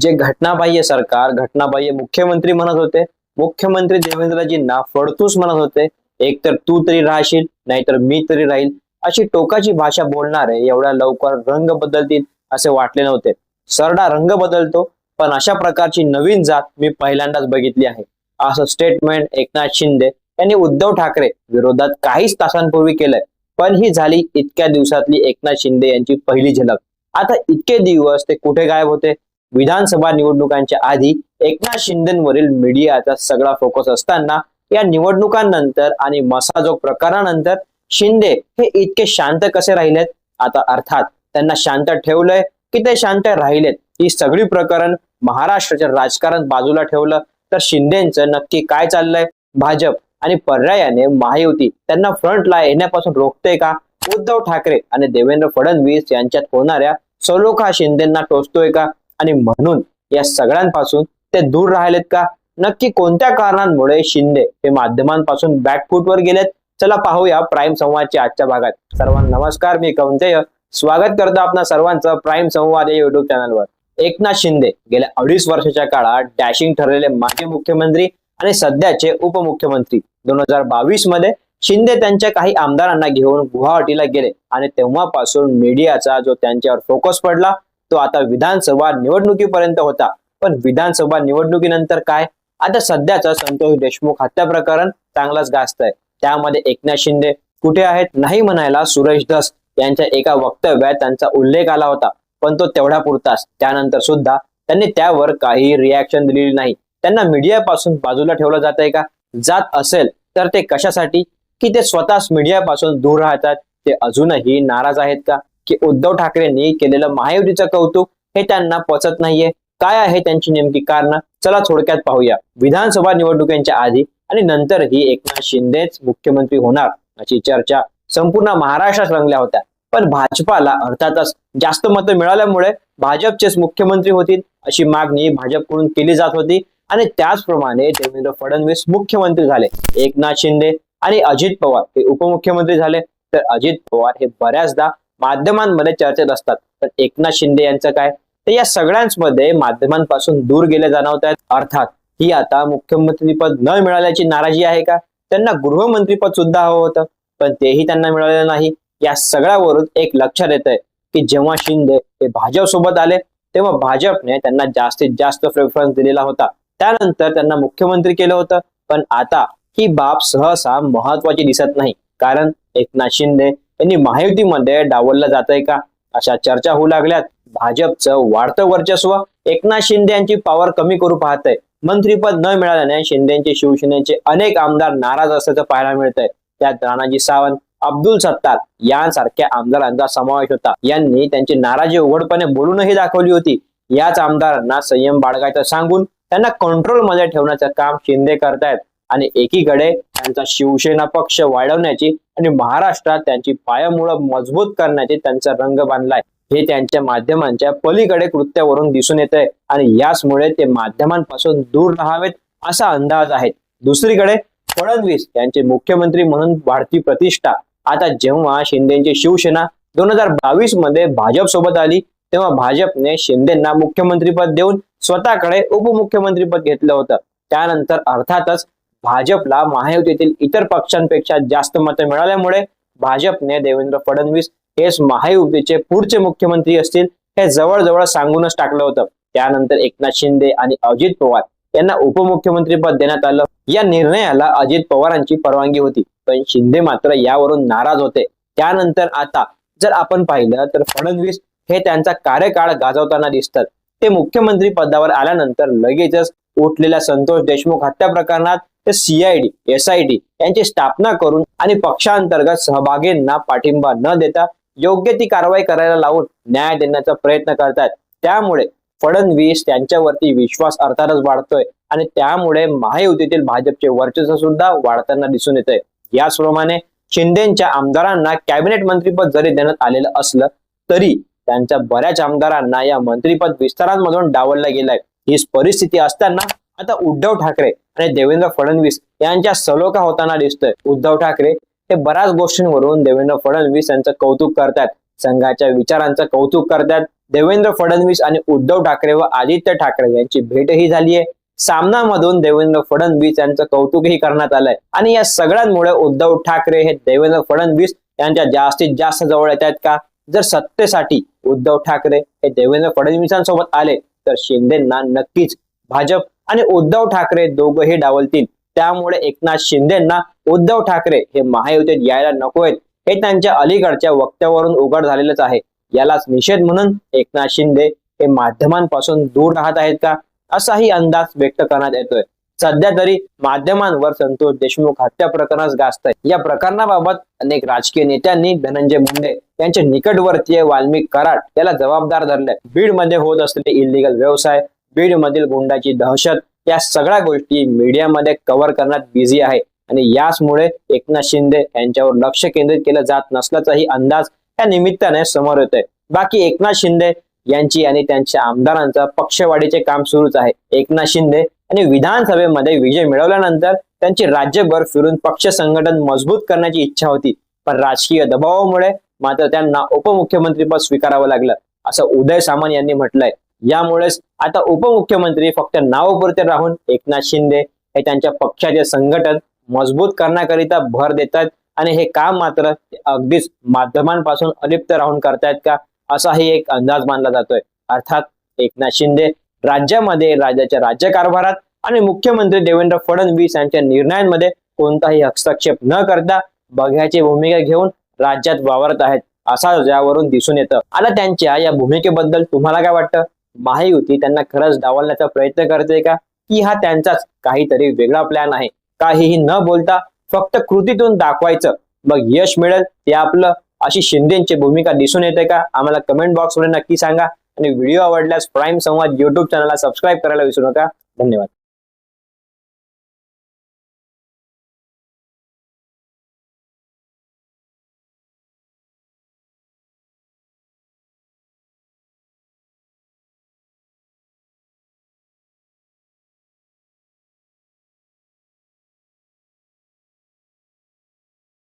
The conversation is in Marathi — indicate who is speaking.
Speaker 1: जे घटनाबाह्य सरकार घटनाबाह्य मुख्यमंत्री म्हणत होते मुख्यमंत्री देवेंद्रजींना फडतूस म्हणत होते एक तर तू तरी राहशील नाहीतर मी तरी राहील अशी टोकाची भाषा बोलणारे एवढ्या लवकर रंग बदलतील असे वाटले नव्हते. सरडा रंग बदलतो पण अशा प्रकारची नवीन जात मी पहिल्यांदाच बघितली आहे. असं स्टेटमेंट एकनाथ शिंदे यांनी उद्धव ठाकरे विरोधात काहीच तासांपूर्वी केलंय. पण ही झाली इतक्या दिवसातली एकनाथ शिंदे यांची पहिली झलक. आता इतके दिवस ते कुठे गायब होते? विधानसभा निवडणुकांच्या आधी एकनाथ शिंदेवरील मीडियाचा सगळा फोकस असताना या निवडणुकांनंतर आणि मसाजोग प्रकारानंतर शिंदे हे इतके शांत कसे राहिलेत? आता अर्थात त्यांना शांत ठेवलंय की ते शांत राहिलेत? ही सगळी प्रकरण महाराष्ट्राच्या राजकारण बाजूला ठेवलं. तर शिंदेचं नक्की काय चाललंय? भाजप आणि पर्यायाने महायुती त्यांना फ्रंटला येण्यापासून रोखते का? उद्धव ठाकरे आणि देवेंद्र फडणवीस यांच्यात होणाऱ्या सलोखा शिंदेना टोचतोय का? आणि म्हणून या सगळ्यांपासून ते दूर राहिलेत का? नक्की कोणत्या कारणांमुळे शिंदे हे माध्यमांपासून बॅकफुटवर गेलेत? चला पाहूया प्राईम संवादच्या आजच्या भागात. सर्वांना नमस्कार मी कौंजय स्वागत करतो आपणा सर्वांचं प्राईम संवाद या युट्यूब चॅनलवर एकनाथ शिंदे गेल्या अडीच वर्षाच्या काळात डॅशिंग ठरलेले माजी मुख्यमंत्री आणि सध्याचे उपमुख्यमंत्री. दोन हजार बावीसमध्ये शिंदे त्यांच्या काही आमदारांना घेऊन गुवाहाटीला गेले आणि तेव्हापासून मीडियाचा जो त्यांच्यावर फोकस पडला तो आता विधानसभा निवडणुकीपर्यंत होता. पण विधानसभा निवडणुकीनंतर काय? आता सध्याचा संतोष देशमुख हत्या प्रकरण चांगलाच गाजत आहे त्यामध्ये एकनाथ शिंदे कुठे आहेत? नाही म्हणायला सुरेश दस यांच्या एका वक्तव्यात त्यांचा उल्लेख आला होता. पण तो तेवढा पुरताच. त्यानंतर सुद्धा त्यांनी त्यावर काही रिॲक्शन दिलेली नाही. त्यांना मीडियापासून बाजूला ठेवलं जात आहे का? जात असेल तर ते कशासाठी? की ते स्वतःच मीडियापासून दूर राहतात? ते अजूनही नाराज आहेत का? की उद्धव ठाकरेंनी केलेलं महायुतीचं कौतुक हे त्यांना पचत नाहीये. काय आहे त्यांची नेमकी कारण? चला थोडक्यात पाहूया. विधानसभा निवडणुकीच्या आधी आणि नंतर ही एकनाथ शिंदेच मुख्यमंत्री होणार अशी चर्चा संपूर्ण महाराष्ट्रात रंगल्या होत्या. पण भाजपाला अर्थातच जास्त मतं मिळाल्यामुळे भाजपचेच मुख्यमंत्री होतील अशी मागणी भाजपकडून केली जात होती आणि त्याचप्रमाणे देवेंद्र फडणवीस मुख्यमंत्री झाले. एकनाथ शिंदे आणि अजित पवार हे उपमुख्यमंत्री झाले. तर अजित पवार हे बऱ्याचदा माध्यमांमध्ये चर्चेत असतात. तर एकनाथ शिंदे यांचं काय? तर या सगळ्यांमध्ये माध्यमांपासून दूर गेले जाणवत आहेत अर्थात ही आता मुख्यमंत्रीपद न मिळाल्याची नाराजी आहे का? त्यांना गृहमंत्रीपद सुद्धा हवं होतं पण तेही त्यांना मिळालेलं नाही. या सगळ्यावरून एक लक्षात येत आहे की जेव्हा शिंदे हे भाजप सोबत आले तेव्हा भाजपने त्यांना जास्तीत जास्त प्रेफरन्स दिलेला होता. त्यानंतर त्यांना मुख्यमंत्री केलं होतं पण आता ही बाब सहसा महत्वाची दिसत नाही. कारण एकनाथ शिंदे यांनी महायुतीमध्ये डावललं जात आहे का? अशा चर्चा होऊ लागल्यात. भाजपचं वाढतं वर्चस्व एकनाथ शिंदे यांची पॉवर कमी करू पाहतंय. मंत्रीपद न मिळाल्याने शिंदेचे शिवसेनेचे अनेक आमदार नाराज असल्याचं पाहायला मिळतंय. त्यात राणाजी सावंत अब्दुल सत्तार यांसारख्या आमदारांचा समावेश होता. यांनी त्यांची नाराजी उघडपणे बोलूनही दाखवली होती. याच आमदारांना संयम बाळगायचं सांगून त्यांना कंट्रोलमध्ये ठेवण्याचं काम शिंदे करतायत. आणि एकीकडे त्यांचा शिवसेना पक्ष वाढवण्याची आणि महाराष्ट्रात त्यांची पायामुळं मजबूत करण्याची त्यांचा रंग बांधलाय. हे त्यांच्या माध्यमांच्या पलीकडे कृत्यावरून दिसून येत आहे आणि याचमुळे ते माध्यमांपासून दूर राहावेत असा अंदाज आहे. दुसरीकडे फडणवीस यांचे मुख्यमंत्री म्हणून वाढती प्रतिष्ठा. आता जेव्हा शिंदेची शिवसेना दोन हजार बावीसमध्ये भाजप सोबत आली तेव्हा भाजपने शिंदेना मुख्यमंत्रीपद देऊन स्वतःकडे उपमुख्यमंत्रीपद घेतलं होतं. त्यानंतर अर्थातच भाजपला महायुतीतील इतर पक्षांपेक्षा जास्त मतं मिळाल्यामुळे भाजपने देवेंद्र फडणवीस हेच महायुतीचे पुढचे मुख्यमंत्री असतील हे जवळजवळ सांगूनच टाकलं होतं. त्यानंतर एकनाथ शिंदे आणि अजित पवार यांना उपमुख्यमंत्रीपद देण्यात आलं. या निर्णयाला अजित पवारांची परवानगी होती पण शिंदे मात्र यावरून नाराज होते. त्यानंतर आता जर आपण पाहिलं तर फडणवीस हे त्यांचा कार्यकाळ गाजवताना दिसतात. ते मुख्यमंत्री पदावर आल्यानंतर लगेचच उठलेल्या संतोष देशमुख हत्या प्रकरणात ते सीआयडी एसआयडी यांची स्थापना करून आणि पक्षांतर्गत सहभागींना पाठिंबा न देता योग्य ती कारवाई करायला लावून न्याय देण्याचा प्रयत्न करतात त्यामुळे फडणवीस त्यांच्यावरती विश्वास अर्थातच वाढतोय आणि त्यामुळे महायुतीतील भाजपचे वर्चस्व सुद्धा वाढताना दिसून येत आहे याचप्रमाणे शिंदेच्या आमदारांना कॅबिनेट मंत्रीपद जरी देण्यात आलेलं असलं तरी त्यांच्या बऱ्याच आमदारांना या मंत्रीपद विस्तारांमधून डावललं गेलंय. ही परिस्थिती असताना आता उद्धव ठाकरे आणि देवेंद्र फडणवीस यांच्या सलोखा होताना दिसतोय. उद्धव ठाकरे हे बऱ्याच गोष्टींवरून देवेंद्र फडणवीस यांचं कौतुक करतात. संघाच्या विचारांचं कौतुक करतात. देवेंद्र फडणवीस आणि उद्धव ठाकरे व आदित्य ठाकरे यांची भेटही झालीये. सामनामधून देवेंद्र फडणवीस यांचं कौतुकही करण्यात आलंय. आणि या सगळ्यांमुळे उद्धव ठाकरे हे देवेंद्र फडणवीस यांच्या जास्तीत जास्त जवळ येत आहेत का? जर सत्तेसाठी उद्धव ठाकरे हे देवेंद्र फडणवीसांसोबत आले तर शिंदेना नक्कीच भाजप आणि उद्धव ठाकरे दोघंही डावलतील. त्यामुळे एकनाथ शिंदेना उद्धव ठाकरे हे महायुतीत यायला नकोयत हे त्यांच्या अलीकडच्या वक्त्यावरून उघड झालेलंच आहे. यालाच निषेध म्हणून एकनाथ शिंदे हे माध्यमांपासून दूर राहत आहेत का? असाही अंदाज व्यक्त करण्यात येतोय. सध्या तरी माध्यमांवर संतोष देशमुख हत्या प्रकरणास गाजत आहे या प्रकरणाबाबत अनेक राजकीय नेत्यांनी धनंजय मुंडे यांचे निकटवर्तीय वाल्मिक कराड याला जबाबदार धरले बीडमध्ये होत असलेले इलिगल व्यवसाय बीड मधील गुंडाची दहशत या सगळ्या गोष्टी मीडियामध्ये कव्हर करण्यात बिझी आहे. आणि याचमुळे एकनाथ शिंदे यांच्यावर लक्ष केंद्रित केलं जात नसल्याचाही अंदाज या निमित्ताने समोर येतोय. बाकी एकनाथ शिंदे यांची आणि त्यांच्या आमदारांचा पक्षवाढीचे काम सुरूच आहे. एकनाथ शिंदे आणि विधानसभेमध्ये विजय मिळवल्यानंतर त्यांची राज्यभर फिरून पक्ष संघटन मजबूत करण्याची इच्छा होती. पण राजकीय दबावामुळे मात्र त्यांना उपमुख्यमंत्रीपद स्वीकारावं लागलं असं उदय सामंत यांनी म्हटलंय. यामुळेच आता उपमुख्यमंत्री फक्त नावापुरते राहून एकनाथ शिंदे हे त्यांच्या पक्षाचे संघटन मजबूत करण्याकरिता भर देतात आणि हे काम मात्र अगदीच माध्यमांपासून अलिप्त राहून करतायत का असाही एक अंदाज मानला जातोय. अर्थात एकनाथ शिंदे राज्यामध्ये राज्याच्या राज्यकारभारात आणि मुख्यमंत्री देवेंद्र फडणवीस यांच्या निर्णयांमध्ये कोणताही हस्तक्षेप न करता बघ्याची भूमिका घेऊन राज्यात वावरत आहेत असा यावरून दिसून येतं. आता त्यांच्या या भूमिकेबद्दल तुम्हाला काय वाटतं? महायुती त्यांना खरंच डावलण्याचा प्रयत्न करते का? की हा त्यांचाच काहीतरी वेगळा प्लॅन आहे. काहीही न बोलता फक्त कृतीतून दाखवायचं. मग यश मिळेल ते आपलं अशी शिंदेची भूमिका दिसून येते का? आम्हाला कमेंट बॉक्समध्ये नक्की सांगा. आणि व्हिडिओ आवडल्यास प्राईम संवाद युट्यूब चॅनलला सबस्क्राईब करायला विसरू नका. धन्यवाद.